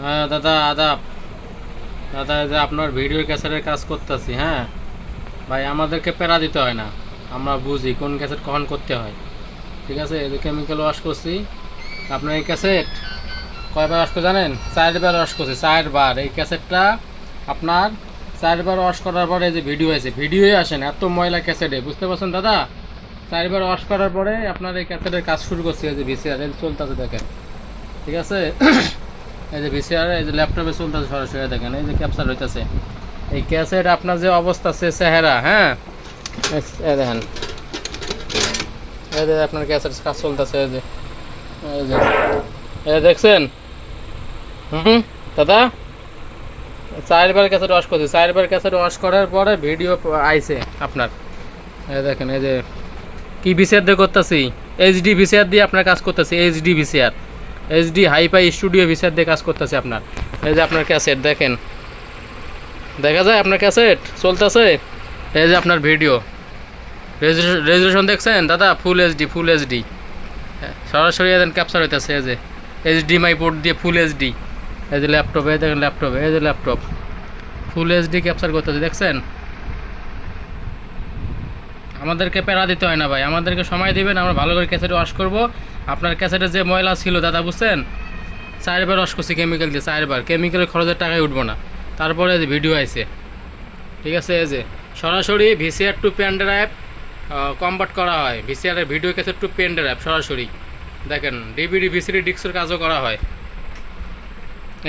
হ্যাঁ দাদা, আদাব। দাদা যে আপনার ভিডিও ক্যাসেটের কাজ করতেছি হ্যাঁ? ভাই, আমাদেরকে প্যারা দিতে হয় না। আমরা বুঝি কোন ক্যাসেট কখন করতে হয়। ঠিক আছে, এই যে কেমিক্যাল ওয়াশ করছি। আপনার এই ক্যাসেট কয়বার ওয়াশ করে জানেন? চারবার ওয়াশ করছি, চারবার। এই ক্যাসেটটা আপনার চারবার ওয়াশ করার পরে যে ভিডিও আছে ভিডিওই আসে না, এত ময়লা ক্যাসেটে। বুঝতে পারছেন, দাদা? চারবার ওয়াশ করার পরে আপনার এই ক্যাসেটের কাজ শুরু করছি, এই যে ভিসিআর চলতেছে দেখেন। ঠিক আছে? এই যে ভিসিআর এই যে ল্যাপটপে চলতেছে সরাসরি দেখেন, এই যে ক্যাপচার হইতেছে। এই ক্যাসেট আপনার যে অবস্থা সে চেহারা হ্যাঁ? এই- দেখেন। এই যে আপনার ক্যাসেট কাজ চলতেছে, এই যে এই যে। এই দেখছেন? হুম, দাদা? চারবার ক্যাসেট ওয়াশ করছি। চারবার ক্যাসেট ওয়াশ করার পরে ভিডিও আইছে আপনার। এই দেখেন, এই যে, কি ভিসিআর দিয়ে করতেছি? এইচডি ভিসিআর দিয়ে আপনার কাজ করতেছি HD VCR HD hi fi studio VCR দিয়ে কাজ করতেছে আপনার। এই যে আপনার ক্যাসেট দেখেন। দেখা যায় আপনার ক্যাসেট চলতেছে? এই যে আপনার ভিডিও। রেজুলেশন দেখছেন? দাদা ফুল এইচডি ফুল এইচডি সরাসরি এদের ক্যাপচার হইতেছে, এই যে এইচডি মাই পোর্ট দিয়ে ফুল এইচডি এই যে ল্যাপটপ এই দেখেন ল্যাপটপ এই যে ল্যাপটপ ফুল এইচডি ক্যাপচার করতেছে, দেখছেন? আমাদেরকে প্যারা দিতে হয় না ভাই। আমাদেরকে সময় দিবেন, আমরা ভালো করে ক্যাসেট ওয়াশ করব। আপনার ক্যাসেটে যে ময়লা ছিল, দাদা বুঝছেন? চারবার ওয়াশ করছি কেমিক্যাল দিয়ে, চারবার। কেমিক্যালের খরচের টাকায় উঠবো না। তারপরে যে ভিডিও আইছে। ঠিক আছে, এই যে সরাসরি VCR to pen drive convert করা হয়। ভিসিআরের video cassette to pen drive সরাসরি। দেখেন ডিভিডি ভিসিডি ডিস্কের কাজও করা হয়।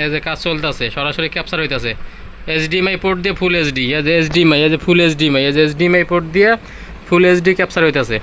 এই যে কাজ চলতেছে, সরাসরি ক্যাপচার হইতাছে। এইচডিএমআই পোর্ট দিয়ে ফুল এইচডি এই যে এইচডিএমআই এই যে ফুল এইচডিএমআই এই যে এইচডিএমআই পোর্ট দিয়ে ফুল এইচডি ক্যাপচার হইতাছে।